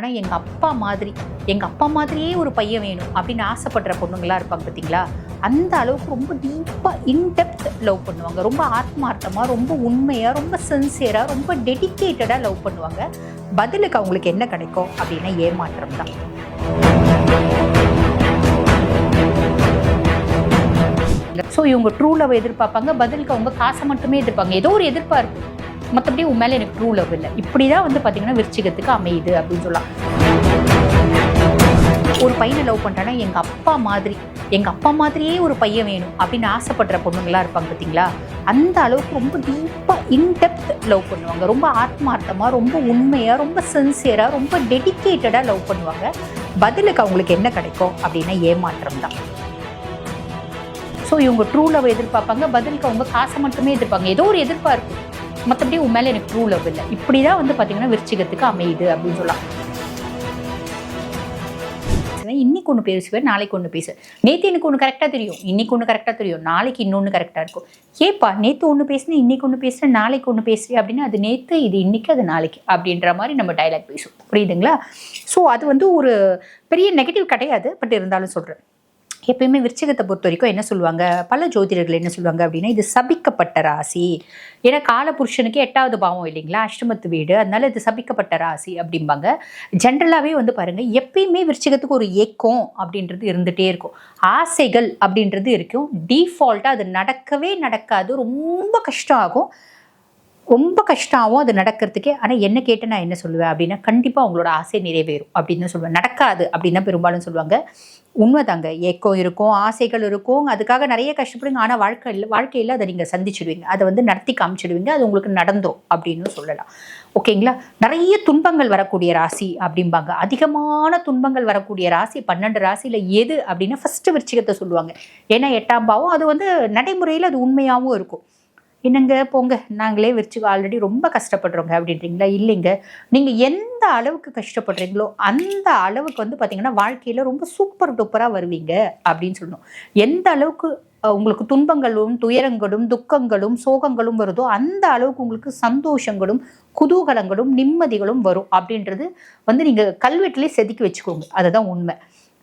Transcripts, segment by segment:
ஆனால் எங்கள் அப்பா மாதிரி எங்கள் அப்பா மாதிரியே ஒரு பையன் வேணும் அப்படின்னு ஆசைப்படுற பொண்ணுங்களாக இருப்பாங்க பார்த்தீங்களா அந்த அளவுக்கு ரொம்ப டீப்பாக இன்டெப்த் லவ் பண்ணுவாங்க. ரொம்ப ஆத்மார்த்தமாக ரொம்ப உண்மையாக ரொம்ப சின்சியராக ரொம்ப டெடிக்கேட்டடாக லவ் பண்ணுவாங்க. பதிலுக்கு அவங்களுக்கு என்ன கிடைக்கும் அப்படின்னா ஏமாற்றம் தான். ஸோ இவங்க ட்ரூ லவ் எதிர்பார்ப்பாங்க. பதிலுக்கு அவங்க காசை மட்டுமே எதிர்ப்பாங்க. ஏதோ ஒரு எதிர்பார்ப்பு. மற்றபடி உன் மேலே எனக்கு ட்ரூ லவ் இல்லை. இப்படி தான் வந்து பார்த்தீங்கன்னா விருச்சிகத்துக்கு அமையுது அப்படின்னு சொல்லலாம். ஒரு பையனை லவ் பண்ணுறேன்னா எங்கள் அப்பா மாதிரி எங்கள் அப்பா மாதிரியே ஒரு பையன் வேணும் அப்படின்னு ஆசைப்படுற பொண்ணுங்களாக இருப்பாங்க பார்த்தீங்களா அந்த அளவுக்கு ரொம்ப டீப்பாக இன்டெப்த் லவ் பண்ணுவாங்க. ரொம்ப ஆத்மார்த்தமாக ரொம்ப உண்மையாக ரொம்ப சின்சியராக ரொம்ப டெடிக்கேட்டடாக லவ் பண்ணுவாங்க. பதிலுக்கு அவங்களுக்கு என்ன கிடைக்கும் அப்படின்னா ஏமாற்றம் தான். ஸோ இவங்க ட்ரூ லவ் எதிர்பார்ப்பாங்க. பதிலுக்கு அவங்க காசை மட்டுமே எதிர்ப்பாங்க. ஏதோ ஒரு எதிர்பார்ப்பு. மற்றபடி உன் மேலே எனக்கு ட்ரூ லவ் இல்லை. இப்படி தான் வந்து பார்த்தீங்கன்னா விருச்சிகத்துக்கு அமையுது அப்படின்னு சொல்லலாம். இன்னைக்கு ஒன்று பேசுவேன் நாளைக்கு ஒன்று பேசுவேன் நேற்று எனக்கு ஒன்று கரெக்டாக தெரியும். இன்னைக்கு ஒன்று கரெக்டாக தெரியும். நாளைக்கு இன்னொன்று கரெக்டாக இருக்கும். ஏப்பா நேற்று ஒன்று பேசுனேன் இன்னைக்கு ஒன்று பேசுகிறேன் நாளைக்கு ஒன்று பேசுகிறேன் அப்படின்னா அது நேற்று இது இன்னைக்கு அது நாளைக்கு அப்படின்ற மாதிரி நம்ம டைலாக் பேசுவோம். புரியுதுங்களா? ஸோ அது வந்து ஒரு பெரிய நெகட்டிவ் கிடையாது பட் இருந்தாலும் சொல்கிறேன் எப்பயுமே விருச்சிகத்தை பொறுத்த வரைக்கும் என்ன சொல்லுவாங்க? பல ஜோதிடர்கள் என்ன சொல்லுவாங்க அப்படின்னா இது சபிக்கப்பட்ட ராசி. ஏன்னா காலபுருஷனுக்கு எட்டாவது பாவம் இல்லைங்களா? அஷ்டமத்து வீடு. அதனால இது சபிக்கப்பட்ட ராசி அப்படிம்பாங்க. ஜென்ரலாகவே வந்து பாருங்க எப்பயுமே விருச்சிகத்துக்கு ஒரு ஏக்கம் அப்படின்றது இருந்துகிட்டே இருக்கும். ஆசைகள் அப்படின்றது இருக்கும். டீஃபால்ட்டாக அது நடக்கவே நடக்காது. ரொம்ப கஷ்டம் ஆகும் ரொம்ப கஷ்டம் ஆகும் அது நடக்கிறதுக்கே. ஆனால் என்ன கேட்டு நான் என்ன சொல்லுவேன் அப்படின்னா கண்டிப்பாக அவங்களோட ஆசை நிறைவேறும் அப்படின்னு தான் சொல்லுவேன். நடக்காது அப்படின்னு பெரும்பாலும் சொல்லுவாங்க. உண்மைதாங்க. ஏக்கம் இருக்கும் ஆசைகள் இருக்கும். அதுக்காக நிறைய கஷ்டப்படுங்க. ஆனால் வாழ்க்கையில் வாழ்க்கையில் அதை நீங்கள் சந்திச்சிடுவீங்க. அதை வந்து நடத்தி காமிச்சிடுவீங்க. அது உங்களுக்கு நடந்தோம் அப்படின்னு சொல்லலாம். ஓகேங்களா? நிறைய துன்பங்கள் வரக்கூடிய ராசி அப்படிம்பாங்க. அதிகமான துன்பங்கள் வரக்கூடிய ராசி பன்னெண்டு ராசியில் எது அப்படின்னா ஃபஸ்ட்டு விருச்சிகத்தை சொல்லுவாங்க. ஏன்னா எட்டாம் பாவம் அது வந்து நடைமுறையில் அது உண்மையாகவும் இருக்கும். என்னங்க போங்க நாங்களே விரிச்சு ஆல்ரெடி ரொம்ப கஷ்டப்படுறோங்க அப்படின்றீங்களா? இல்லைங்க. நீங்கள் எந்த அளவுக்கு கஷ்டப்படுறீங்களோ அந்த அளவுக்கு வந்து பார்த்தீங்கன்னா வாழ்க்கையில் ரொம்ப சூப்பர் டூப்பராக வருவீங்க அப்படின்னு சொல்லணும். எந்த அளவுக்கு உங்களுக்கு துன்பங்களும் துயரங்களும் துக்கங்களும் சோகங்களும் வருதோ அந்த அளவுக்கு உங்களுக்கு சந்தோஷங்களும் குதூகலங்களும் நிம்மதிகளும் வரும் அப்படின்றது வந்து நீங்கள் கல்வெட்டிலே செதுக்கி வச்சுக்கோங்க. அதுதான் உண்மை.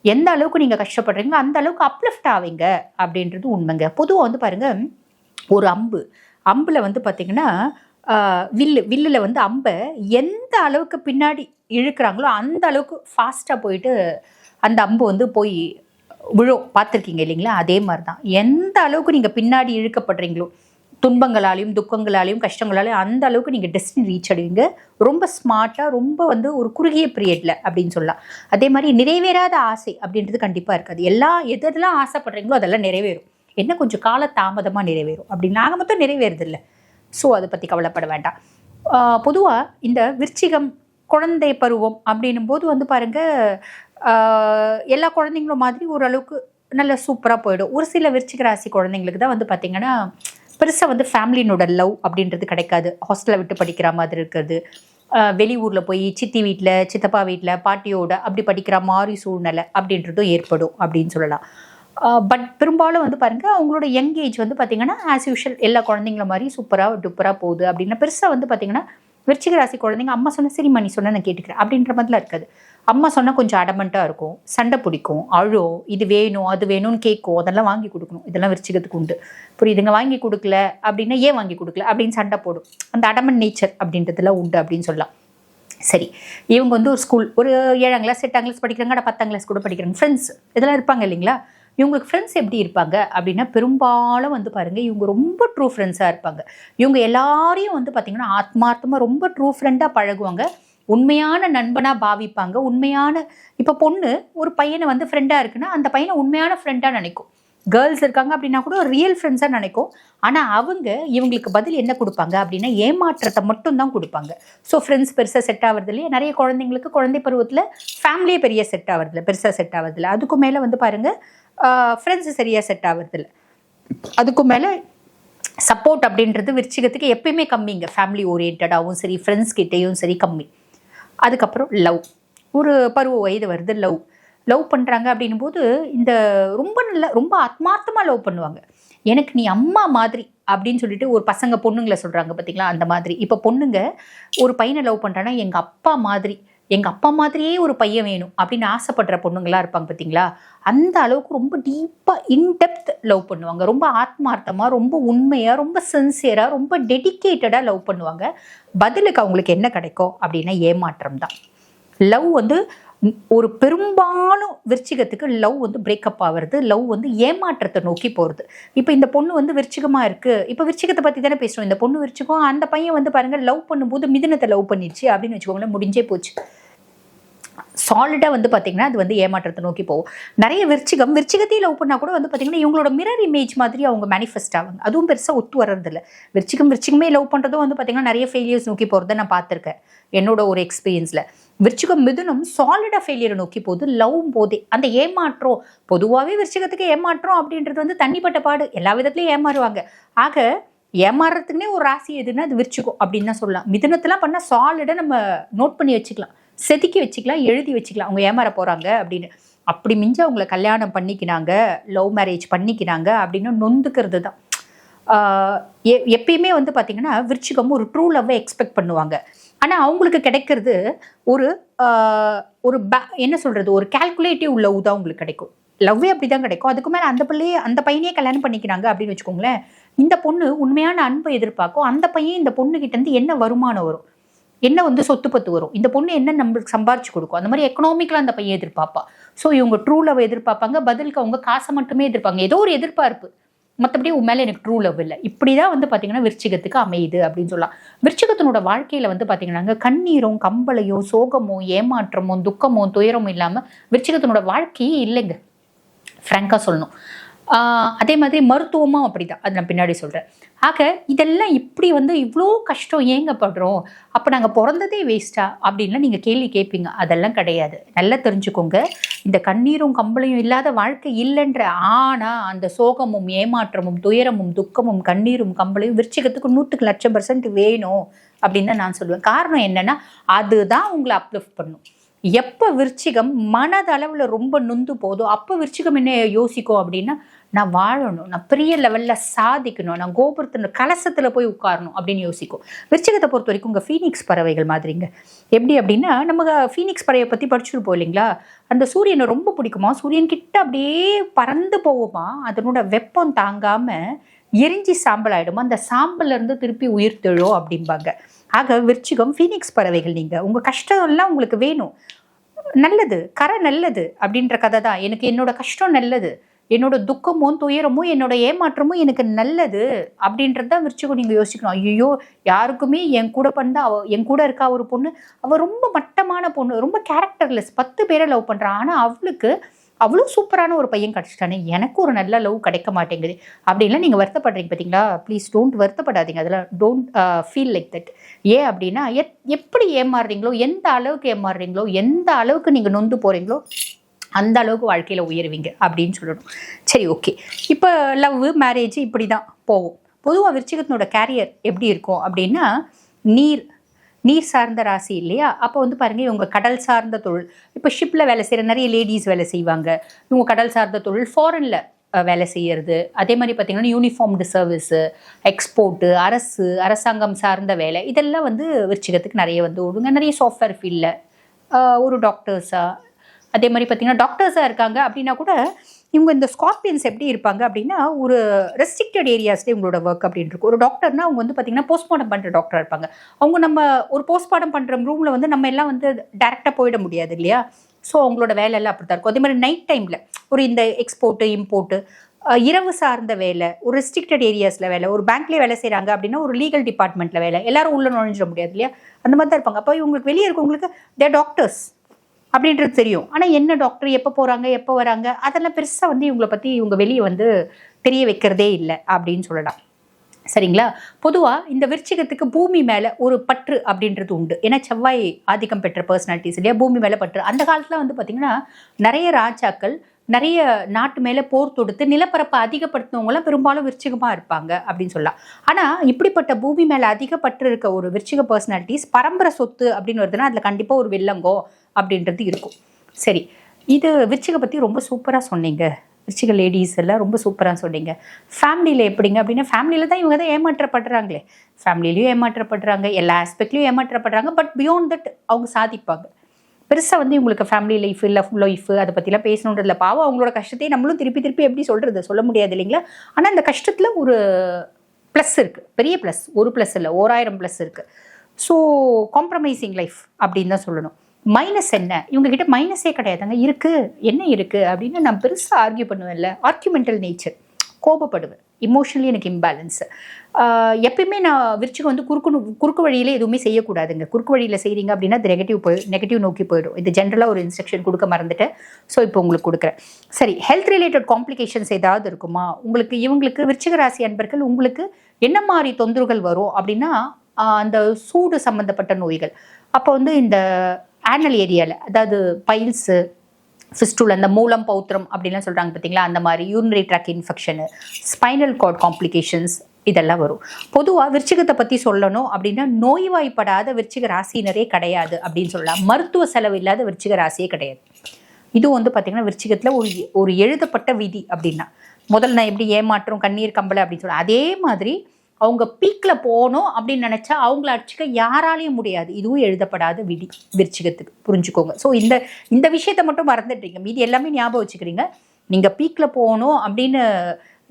எந்த அளவுக்கு நீங்கள் கஷ்டப்படுறீங்களோ அந்த அளவுக்கு அப்லிஃப்ட் ஆவீங்க அப்படின்றது உண்மைங்க. பொதுவாக வந்து பாருங்கள் ஒரு அம்பு. அம்பில் வந்து பார்த்திங்கன்னா வில்லு வில்லில் வந்து அம்பை எந்த அளவுக்கு பின்னாடி இழுக்கிறாங்களோ அந்த அளவுக்கு ஃபாஸ்ட்டாக போயிட்டு அந்த அம்பு வந்து போய் விழும். பார்த்துருக்கீங்க இல்லைங்களா? அதே மாதிரி தான் எந்த அளவுக்கு நீங்கள் பின்னாடி இழுக்கப்படுறீங்களோ துன்பங்களாலையும் துக்கங்களாலையும் கஷ்டங்களாலையும் அந்த அளவுக்கு நீங்கள் டெஸ்டினி ரீச் அடைவீங்க. ரொம்ப ஸ்மார்ட்டாக ரொம்ப வந்து ஒரு குறுகிய பீரியடில் அப்படின்னு சொல்லலாம். அதே மாதிரி நிறைவேறாத ஆசை அப்படின்றது கண்டிப்பாக இருக்காது. எல்லா எது எதெல்லாம் ஆசைப்படுறீங்களோ அதெல்லாம் நிறைவேறும். என்ன கொஞ்சம் கால தாமதமாக நிறைவேறும்? அப்படி நாங்கள் மொத்தம் நிறைவேறதில்லை. ஸோ அதை பற்றி கவலைப்பட வேண்டாம். பொதுவாக இந்த விருச்சிகம் குழந்தை பருவம் அப்படின்னும் போது வந்து பாருங்கள் எல்லா குழந்தைங்களும் மாதிரி ஓரளவுக்கு நல்ல சூப்பராக போயிடும். ஒரு சில விருச்சிக ராசி குழந்தைங்களுக்கு தான் வந்து பார்த்திங்கன்னா பெருசாக வந்து ஃபேமிலினோட லவ் அப்படின்றது கிடைக்காது. ஹாஸ்டலை விட்டு படிக்கிற மாதிரி இருக்கிறது. வெளியூரில் போய் சித்தி வீட்டில் சித்தப்பா வீட்டில் பாட்டியோட அப்படி படிக்கிற மாதிரி சூழ்நிலை அப்படின்றதும் ஏற்படும் அப்படின்னு சொல்லலாம். பட் பெரும்பாலும் வந்து பாருங்க அவங்களோட யங் ஏஜ் வந்து பார்த்தீங்கன்னா ஆஸ் யூஷுவல் எல்லா குழந்தைங்கள மாதிரி சூப்பராக டூப்பராக போகுது அப்படின்னா பெருசாக வந்து பார்த்தீங்கன்னா விருச்சிக ராசி குழந்தைங்க அம்மா சொன்ன சரிம்மா நீ சொன்ன நான் கேட்டுக்கிறேன் அப்படின்ற மாதிரிலாம் இருக்காது. அம்மா சொன்னால் கொஞ்சம் அடமெண்ட்டாக இருக்கும் சண்டை பிடிக்கும் அழும் இது வேணும் அது வேணும்னு கேட்கும் அதெல்லாம் வாங்கி கொடுக்கணும். இதெல்லாம் விருச்சிகத்துக்கு உண்டு. புரியுதுங்க? வாங்கி கொடுக்கல அப்படின்னா ஏன் வாங்கி கொடுக்கல? அப்படின்னு சண்டை போடும். அந்த அடமன் நேச்சர் அப்படின்றதுலாம் உண்டு அப்படின்னு சொல்லலாம். சரி இவங்க வந்து ஒரு ஸ்கூல் ஒரு ஏழாம் கிளாஸ் எட்டாம் கிளாஸ் படிக்கிறாங்க பத்தாம் கிளாஸ் கூட படிக்கிறாங்க. ஃப்ரெண்ட்ஸ் இதெல்லாம் இருப்பாங்க இல்லைங்களா? இவங்களுக்கு ஃப்ரெண்ட்ஸ் எப்படி இருப்பாங்க அப்படின்னா பெரும்பாலும் வந்து பாருங்கள் இவங்க ரொம்ப ட்ரூ ஃப்ரெண்ட்ஸாக இருப்பாங்க. இவங்க எல்லாரையும் வந்து பார்த்திங்கன்னா ஆத்மார்த்தமாக ரொம்ப ட்ரூ ஃப்ரெண்டாக பழகுவாங்க. உண்மையான நண்பனாக பாவிப்பாங்க. உண்மையான இப்போ பொண்ணு ஒரு பையனை வந்து ஃப்ரெண்டாக இருக்குன்னா அந்த பையனை உண்மையான ஃப்ரெண்டாக நினைக்கும். கேர்ள்ஸ் இருக்காங்க அப்படின்னா கூட ரியல் ஃப்ரெண்ட்ஸாக நினைக்கும். ஆனால் அவங்க இவங்களுக்கு பதில் என்ன கொடுப்பாங்க அப்படின்னா ஏமாற்றத்தை மட்டும்தான் கொடுப்பாங்க. ஸோ ஃப்ரெண்ட்ஸ் பெருசாக செட் ஆகிறது இல்லையா. நிறைய குழந்தைங்களுக்கு குழந்தை பருவத்தில் ஃபேமிலியே பெரிய செட் ஆகிறதில்ல பெருசாக செட் ஆவதில்ல அதுக்கு மேலே வந்து பாருங்கள் ஃப்ரெண்ட்ஸு சரியாக செட் ஆகிறதில்ல அதுக்கும் மேலே சப்போர்ட் அப்படின்றது விருச்சிகத்துக்கு எப்பயுமே கம்மிங்க ஃபேமிலி ஓரியன்டாகவும் சரி ஃப்ரெண்ட்ஸ் கிட்டேயும் சரி கம்மி. அதுக்கப்புறம் லவ் ஒரு பருவ வயது வருது லவ் லவ் பண்ணுறாங்க அப்படின்னும் போது இந்த ரொம்ப நல்ல ரொம்ப ஆத்மார்த்தமாக லவ் பண்ணுவாங்க. எனக்கு நீ அம்மா மாதிரி அப்படின்னு சொல்லிட்டு ஒரு பசங்க பொண்ணுங்களை சொல்கிறாங்க பார்த்தீங்களா அந்த மாதிரி. இப்போ பொண்ணுங்க ஒரு பையனை லவ் பண்ணுறான்னா எங்கள் அப்பா மாதிரி எங்கள் அப்பா மாதிரியே ஒரு பையன் வேணும் அப்படின்னு ஆசைப்படுற பொண்ணுங்களா இருப்பாங்க பார்த்தீங்களா அந்த அளவுக்கு ரொம்ப டீப்பாக இன்டெப்த் லவ் பண்ணுவாங்க. ரொம்ப ஆத்மார்த்தமாக ரொம்ப உண்மையாக ரொம்ப சின்சியராக ரொம்ப டெடிக்கேட்டடாக லவ் பண்ணுவாங்க. பதிலுக்கு அவங்களுக்கு என்ன கிடைக்கும் அப்படின்னா ஏமாற்றம் தான். லவ் வந்து ஒரு பெரும்பாலும் விருச்சிகத்துக்கு லவ் வந்து பிரேக்கப் ஆகிறது லவ் வந்து ஏமாற்றத்தை நோக்கி போகிறது இப்போ இந்த பொண்ணு வந்து விருச்சிகமாக இருக்குது இப்போ விருச்சிகத்தை பற்றி தானே பேசுகிறோம் இந்த பொண்ணு விருச்சிகம் அந்த பையன் வந்து பாருங்கள் லவ் பண்ணும்போது மிதினத்தை லவ் பண்ணிடுச்சு அப்படின்னு வச்சுக்கோங்களேன் முடிஞ்சே போச்சு. சாலிடாக வந்து பார்த்தீங்கன்னா அது வந்து ஏமாற்றத்தை நோக்கி போகும். நிறைய விருச்சிகம் விருச்சிகத்தையும் லவ் பண்ணால் கூட வந்து பார்த்தீங்கன்னா இவங்களோட மிரர் இமேஜ் மாதிரி அவங்க மேனிஃபெஸ்ட் ஆவாங்க. அதுவும் பெருசாக ஒத்து வர்றதில்ல. விருச்சிகம் விருச்சிகமே லவ் பண்ணுறதும் வந்து பார்த்தீங்கன்னா நிறைய ஃபெயிலியர்ஸ் நோக்கி போகிறத நான் பார்த்துருக்கேன். என்னோட ஒரு எக்ஸ்பீரியன்ஸில் விருச்சிகம் மிதுனம் சாலிடாக ஃபெயிலியரை நோக்கி போகுது. லவ் போதே. அந்த ஏமாற்றம் பொதுவாகவே விருச்சிகத்துக்கு ஏமாற்றம் அப்படின்றது வந்து தனிப்பட்ட பாடு. எல்லா விதத்துலையும் ஏமாறுவாங்க. ஆக ஏமாறுறதுக்குனே ஒரு ராசி எதுன்னா அது விரிச்சுக்கும் அப்படின்னு தான் சொல்லலாம். மிதனத்தெல்லாம் பண்ணால் சாலிடாக நம்ம நோட் பண்ணி வச்சுக்கலாம். செதுக்கி வச்சுக்கலாம் எழுதி வச்சுக்கலாம். அவங்க ஏமாற போகிறாங்க அப்படின்னு. அப்படி மிஞ்சி அவங்கள கல்யாணம் பண்ணிக்கினாங்க லவ் மேரேஜ் பண்ணிக்கினாங்க அப்படின்னு நொந்துக்கிறது தான். எ- எப்பயுமே வந்து பார்த்திங்கன்னா விருச்சிகம் ஒரு ட்ரூ லவ்வை எக்ஸ்பெக்ட் பண்ணுவாங்க. ஆனால் அவங்களுக்கு கிடைக்கிறது ஒரு ஒரு பே என்ன சொல்கிறது ஒரு கால்குலேட்டிவ் லவ் தான் அவங்களுக்கு கிடைக்கும். லவ்வே அப்படி தான் கிடைக்கும். அதுக்கு மேலே அந்த பிள்ளையே அந்த பையனையே கல்யாணம் பண்ணிக்கிறாங்க அப்படின்னு வச்சுக்கோங்களேன் இந்த பொண்ணு உண்மையான அன்பை எதிர்பார்க்கும். அந்த பையன் இந்த பொண்ணுக்கிட்டேருந்து என்ன வருமானம் வரும்? என்ன வந்து சொத்து பத்து வரும்? இந்த பொண்ணு என்ன நம்மளுக்கு சம்பாரிச்சு கொடுக்கும்? அந்த மாதிரி எக்கனாமிக்கலாக அந்த பையன் எதிர்பார்ப்பா. ஸோ இவங்க ட்ரூ லவ் எதிர்பார்ப்பாங்க. பதிலுக்கு அவங்க காசை மட்டுமே எதிர்ப்பாங்க. ஏதோ ஒரு எதிர்பார்ப்பு. மற்றபடி உன் மேலே எனக்கு ட்ரூ லவ் இல்லை. இப்படி தான் வந்து பார்த்தீங்கன்னா விருச்சிகத்துக்கு அமையுது அப்படின்னு சொல்லலாம். விருச்சிகத்தினோட வாழ்க்கையில் வந்து பார்த்தீங்கன்னா கண்ணீரும் கம்பளையும் சோகமோ ஏமாற்றமும் துக்கமும் துயரமும் இல்லாமல் விருச்சிகத்தினோட வாழ்க்கையே இல்லைங்க. ஃப்ராங்காக சொல்லணும். அதே மாதிரி மருத்துவமும் அப்படிதான். அது நான் பின்னாடி சொல்கிறேன் ஆக இதெல்லாம் இப்படி வந்து இவ்வளோ கஷ்டம் ஏங்க படுறோம் அப்போ நாங்கள் பிறந்ததே வேஸ்ட்டா அப்படின்லாம் நீங்கள் கேள்வி கேட்பீங்க அதெல்லாம் கிடையாது. நல்லா தெரிஞ்சுக்கோங்க. இந்த கண்ணீரும் கம்பளையும் இல்லாத வாழ்க்கை இல்லைன்ற ஆனால் அந்த சோகமும் ஏமாற்றமும் துயரமும் துக்கமும் கண்ணீரும் கம்பளையும் விருச்சிகத்துக்கு நூற்றுக்கு லட்சம் பர்சன்ட் வேணும் அப்படின்னு தான் நான் சொல்லுவேன். காரணம் என்னென்னா அதுதான் உங்களை அப்லிஃப்ட் பண்ணும். எப்போ விருச்சிகம் மனதளவில் ரொம்ப நொந்து போதோ அப்போ விருச்சிகம் என்ன யோசிக்கும் அப்படின்னா நான் வாழணும் நான் பெரிய லெவலில் சாதிக்கணும் நான் கோபுரத்தின் கலசத்தில் போய் உட்காரணும் அப்படின்னு யோசிக்கும். விருச்சிகத்தை பொறுத்த வரைக்கும் உங்கள் ஃபீனிக்ஸ் பறவைகள் மாதிரிங்க. எப்படி அப்படின்னா நம்ம ஃபீனிக்ஸ் பறவையை பற்றி படிச்சுருப்போம் இல்லைங்களா? அந்த சூரியனை ரொம்ப பிடிக்குமா? சூரியன் கிட்ட அப்படியே பறந்து போகுமா? அதனோட வெப்பம் தாங்காமல் எரிஞ்சி சாம்பல் ஆயிடுமா அந்த சாம்பல்ல இருந்து திருப்பி உயிர் தெழும் அப்படிம்பாங்க. ஆக விருச்சிகம் ஃபீனிக்ஸ் பறவைகள் நீங்கள் உங்கள் கஷ்டம் எல்லாம் உங்களுக்கு வேணும். நல்லது கரை நல்லது அப்படின்ற கதை தான். எனக்கு என்னோட கஷ்டம் நல்லது என்னோட துக்கமும் துயரமும் என்னோட ஏமாற்றமும் எனக்கு நல்லது அப்படின்றது தான் விருச்சிகம் நீங்கள் யோசிக்கணும். ஐயோ யாருக்குமே என் கூட பண்ணால் அவ என் கூட இருக்கா ஒரு பொண்ணு? அவள் ரொம்ப மட்டமான பொண்ணு ரொம்ப கேரக்டர்லெஸ் பத்து பேரை லவ் பண்ணுறான் ஆனால் அவளுக்கு அவ்வளோ சூப்பரான ஒரு பையன் கிடச்சிட்டானே எனக்கு ஒரு நல்ல லவ் கிடைக்க மாட்டேங்குது அப்படின்லாம் நீங்கள் வருத்தப்படுறீங்க பார்த்தீங்களா ப்ளீஸ் டோன்ட் வருத்தப்படாதீங்க. அதெல்லாம் டோன்ட் ஃபீல் லைக் தட் ஏன் அப்படின்னா எத் எப்படி ஏமாறுறீங்களோ எந்த அளவுக்கு ஏமாறுறீங்களோ எந்த அளவுக்கு நீங்கள் நொந்து போகிறீங்களோ அந்த அளவுக்கு வாழ்க்கையில் உயருவீங்க அப்படின்னு சொல்லணும். சரி ஓகே இப்போ லவ் மேரேஜ் இப்படி தான் போகும். பொதுவாக விருச்சிகத்தினோட கேரியர் எப்படி இருக்கும் அப்படின்னா நீர் நீர் சார்ந்த ராசி இல்லையா? அப்போ வந்து பாருங்கள் இவங்க கடல் சார்ந்த தொழில். இப்போ ஷிப்பில் வேலை செய்கிற நிறைய லேடிஸ் வேலை செய்வாங்க. இவங்க கடல் சார்ந்த தொழில் ஃபாரினில் வேலை செய்யறது. அதே மாதிரி பார்த்தீங்கன்னா யூனிஃபார்ம்டு சர்வீஸு எக்ஸ்போர்ட்டு அரசு அரசாங்கம் சார்ந்த வேலை. இதெல்லாம் வந்து விருச்சிகத்துக்கு நிறைய வந்து ஓடுங்க. நிறைய சாஃப்ட்வேர் ஃபீல்டில் ஒரு டாக்டர்ஸாக அதே மாதிரி பார்த்தீங்கன்னா டாக்டர்ஸாக இருக்காங்க அப்படின்னா கூட இவங்க இந்த ஸ்கார்பியன்ஸ் எப்படி இருப்பாங்க அப்படின்னா ஒரு ரெஸ்ட்ரிக்டட் ஏரியாஸ்லேயே இவங்களோட ஒர்க் அப்படின்னு இருக்கும். ஒரு டாக்டர்னா அவங்க வந்து பார்த்தீங்கன்னா போஸ்ட்மார்ட்டம் பண்ணுற டாக்டர் இருப்பாங்க. அவங்க நம்ம ஒரு போஸ்ட்மார்ட்டம் பண்ணுற ரூமில் வந்து நம்ம எல்லாம் வந்து டேரெக்டாக போயிட முடியாது இல்லையா? ஸோ அவங்களோட வேலையெல்லாம் அப்படி தான் இருக்கும். அதே மாதிரி நைட் டைமில் ஒரு இந்த எக்ஸ்போர்ட்டு இம்போர்ட்டு இரவு சார்ந்த வேலை ஒரு ரெஸ்ட்ரிக்டட் ஏரியாஸில் வேலை ஒரு பேங்க்லேயே வேலை செய்கிறாங்க அப்படின்னா ஒரு லீகல் டிபார்ட்மெண்ட்டில் வேலை எல்லாரும் உள்ள நுழைஞ்சிட முடியாது இல்லையா? அந்த மாதிரி தான் இருப்பாங்க. அப்போ இவங்களுக்கு வெளியே இருக்கவங்களுக்கு தே டாக்டர்ஸ் அப்படின்றது தெரியும். ஆனால் என்ன டாக்டர் எப்போ போகிறாங்க எப்போ வராங்க அதெல்லாம் பெருசாக வந்து இவங்களை பற்றி இவங்க வெளியே வந்து தெரிய வைக்கிறதே இல்லை அப்படின்னு சொல்லலாம். சரிங்களா? பொதுவாக இந்த விருச்சிகத்துக்கு பூமி மேலே ஒரு பற்று அப்படின்றது உண்டு. ஏன்னா செவ்வாய் ஆதிக்கம் பெற்ற பர்சனாலிட்டிஸ் இல்லையா? பூமி மேலே பற்று. அந்த காலத்தில் வந்து பார்த்திங்கன்னா நிறைய ராஜாக்கள் நிறைய நாட்டு மேலே போர் தொடுத்து நிலப்பரப்பை அதிகப்படுத்தினவங்களாம் பெரும்பாலும் விருச்சிகமாக இருப்பாங்க அப்படின்னு சொல்லலாம். ஆனால் இப்படிப்பட்ட பூமி மேலே அதிகப்பட்டு இருக்க ஒரு விருச்சிக பர்சனாலிட்டிஸ் பரம்பரை சொத்து அப்படின்னு வருதுன்னா அதில் கண்டிப்பாக ஒரு வெள்ளங்கோ அப்படின்றது இருக்கும். சரி இது விருச்சிகை பற்றி ரொம்ப சூப்பராக சொன்னீங்க. விருச்சிக லேடிஸ் எல்லாம் ரொம்ப சூப்பராக சொன்னீங்க. ஃபேமிலியில் எப்படிங்க அப்படின்னா ஃபேமிலியில் தான் இவங்க தான் ஏமாற்றப்படுறாங்களே. ஃபேமிலிலையும் ஏமாற்றப்படுறாங்க எல்லா ஆஸ்பெக்ட்லையும் ஏமாற்றப்படுறாங்க பட் பியாண்ட் தட் அவங்க சாதிப்பாங்க. பெருசாக வந்து இவங்களுக்கு ஃபேமிலி லைஃப் லவ் லைஃப் அதை பற்றிலாம் பேசணுன்றதுல பாவம். அவங்களோட கஷ்டத்தையும் நம்மளும் திருப்பி திருப்பி எப்படி சொல்கிறது சொல்ல முடியாது இல்லைங்களா? ஆனால் அந்த கஷ்டத்தில் ஒரு ப்ளஸ் இருக்குது பெரிய ப்ளஸ் ஒரு ப்ளஸ் இல்லை. ஓராயிரம் ப்ளஸ் இருக்குது ஸோ காம்ப்ரமைசிங் லைஃப் அப்படின்னு தான் சொல்லணும். மைனஸ் என்ன? இவங்ககிட்ட மைனஸே கிடையாதுங்க. இருக்குது என்ன இருக்குது அப்படின்னு நான் பெருசாக ஆர்கியூ பண்ணுவேன்ல. ஆர்கியூமெண்டல் நேச்சர் கோபப்படுவேன். இமோஷனலி எனக்கு இம்பேலன்ஸ் எப்பயுமே நான் விரிச்சுக்கு வந்து குறுக்கு குறுக்கு வழியில எதுவுமே செய்யக்கூடாதுங்க. குறுக்கு வழியில் செய்கிறீங்க அப்படின்னா அது நெகட்டிவ் போய் நெகட்டிவ் நோக்கி போயிடும். இது ஜென்ரலாக ஒரு இன்ஸ்ட்ரக்ஷன் கொடுக்க மறந்துட்டேன். ஸோ இப்போ உங்களுக்கு கொடுக்குறேன். சரி ஹெல்த் ரிலேட்டட் காம்ப்ளிகேஷன்ஸ் ஏதாவது இருக்குமா? உங்களுக்கு இவங்களுக்கு விருச்சிக ராசி அன்பர்கள் உங்களுக்கு என்ன மாதிரி தொந்தரவுகள் வரும் அப்படின்னா அந்த சூடு சம்மந்தப்பட்ட நோய்கள். அப்போ வந்து இந்த ஆனல் ஏரியாவில் அதாவது பைல்ஸு ஃபிஸ்டூல் அந்த மூலம் பௌத்திரம் அப்படின்லாம் சொல்கிறாங்க பார்த்தீங்களா அந்த மாதிரி urinary tract infection spinal cord complications இதெல்லாம் வரும். பொதுவாக விருச்சிகத்தை பற்றி சொல்லணும் அப்படின்னா நோய்வாய்ப்படாத விருச்சிக ராசியினரே கிடையாது அப்படின்னு சொல்லலாம். மருத்துவ செலவு இல்லாத விருச்சிக ராசியே கிடையாது. இது வந்து பார்த்திங்கன்னா விருச்சிகத்தில் ஒரு ஒரு எழுதப்பட்ட விதி அப்படின்னா. முதல் நான் எப்படி ஏமாற்றம் கண்ணீர் கம்பளை அப்படின்னு சொல்ல அதே மாதிரி அவங்க பீக்கில் போகணும் அப்படின்னு நினச்சா அவங்கள அடிச்சுக்க யாராலையும் முடியாது. இதுவும் எழுதப்படாத விதி விருச்சிகத்துக்கு. புரிஞ்சுக்கோங்க. ஸோ இந்த இந்த விஷயத்த மட்டும் மறந்துட்டீங்க மீதி எல்லாமே ஞாபகம் வச்சுக்கிறீங்க. நீங்கள் பீக்கில் போகணும் அப்படின்னு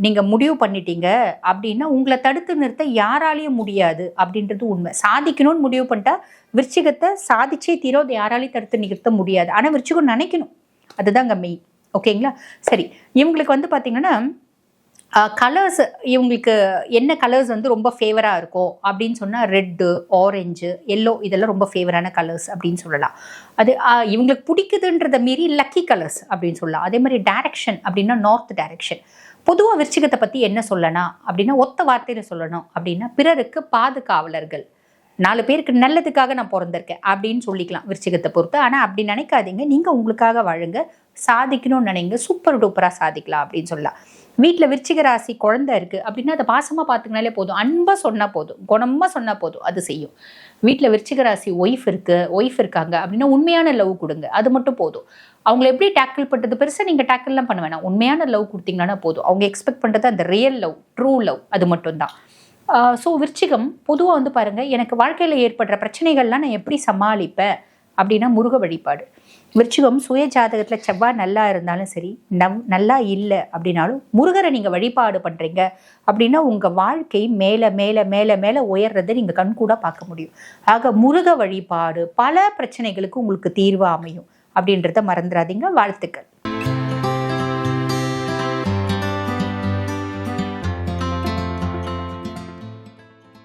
நீங்கள் முடிவு பண்ணிட்டீங்க அப்படின்னா உங்களை தடுத்து நிறுத்த யாராலையும் முடியாது அப்படின்றது உண்மை. சாதிக்கணும்னு முடிவு பண்ணிட்டா விருச்சிகத்தை சாதிச்சே தீரோ அதை யாராலையும் தடுத்து நிறுத்த முடியாது. ஆனால் விருச்சிகம் நினைக்கணும். அதுதாங்க மெயின் ஓகேங்களா சரி. இவங்களுக்கு வந்து பார்த்தீங்கன்னா கலர்ஸ் இவங்களுக்கு என்ன கலர்ஸ் வந்து ரொம்ப ஃபேவராக இருக்கும் அப்படின்னு சொன்னால் ரெட்டு ஆரஞ்சு எல்லோ இதெல்லாம் ரொம்ப ஃபேவரான கலர்ஸ் அப்படின்னு சொல்லலாம். அது இவங்களுக்கு பிடிக்குதுன்றத மீறி லக்கி கலர்ஸ் அப்படின்னு சொல்லலாம். அதே மாதிரி டைரக்ஷன் அப்படின்னா நார்த் டைரக்ஷன் பொதுவாக விருச்சிகத்தை பற்றி என்ன சொல்லலாம் அப்படின்னா ஒத்த வார்த்தையில் சொல்லணும் அப்படின்னா பிறருக்கு பாதுகாவலர்கள். நாலு பேருக்கு நல்லதுக்காக நான் பிறந்திருக்கேன் அப்படின்னு சொல்லிக்கலாம் விருச்சிகத்தை பொறுத்து. ஆனால் அப்படி நினைக்காதீங்க. நீங்கள் உங்களுக்காக வாழுங்க. சாதிக்கணும்னு நினைங்க. சூப்பர் டூப்பராக சாதிக்கலாம் அப்படின்னு சொல்லலாம். வீட்டில் விருச்சிக ராசி குழந்தை இருக்குது அப்படின்னா அதை பாசமாக பார்த்துக்கினாலே போதும். அன்பாக சொன்னால் போதும். குணமாக சொன்னால் போதும். அது செய்யும். வீட்டில் விருச்சிக ராசி ஒய்ஃப் இருக்குது ஒய்ஃப் இருக்காங்க அப்படின்னா உண்மையான லவ் கொடுங்க. அது மட்டும் போதும். அவங்கள எப்படி டேக்கிள் பண்ணுறது பெருசாக நீங்கள் டேக்கிள்லாம் பண்ண வேணாம். உண்மையான லவ் கொடுத்தீங்கன்னா போதும். அவங்க எக்ஸ்பெக்ட் பண்ணுறது அந்த ரியல் லவ் ட்ரூ லவ் அது மட்டும்தான் ஸோ விருச்சிகம் பொதுவாக வந்து பாருங்கள் எனக்கு வாழ்க்கையில் ஏற்படுற பிரச்சனைகள்லாம் நான் எப்படி சமாளிப்பேன்? அப்படின்னா முருக வழிபாடு. விருச்சிகம் சுய ஜாதகத்தில் செவ்வாய் நல்லா இருந்தாலும் சரி நம் நல்லா இல்லை அப்படின்னாலும் முருகரை நீங்கள் வழிபாடு பண்ணுறீங்க அப்படின்னா உங்கள் வாழ்க்கை மேலே மேலே மேலே மேலே உயர்றதை நீங்கள் கண்கூட பார்க்க முடியும். ஆக முருக வழிபாடு பல பிரச்சனைகளுக்கு உங்களுக்கு தீர்வு அமையும் அப்படின்றத மறந்துடாதீங்க. வாழ்த்துக்கள்.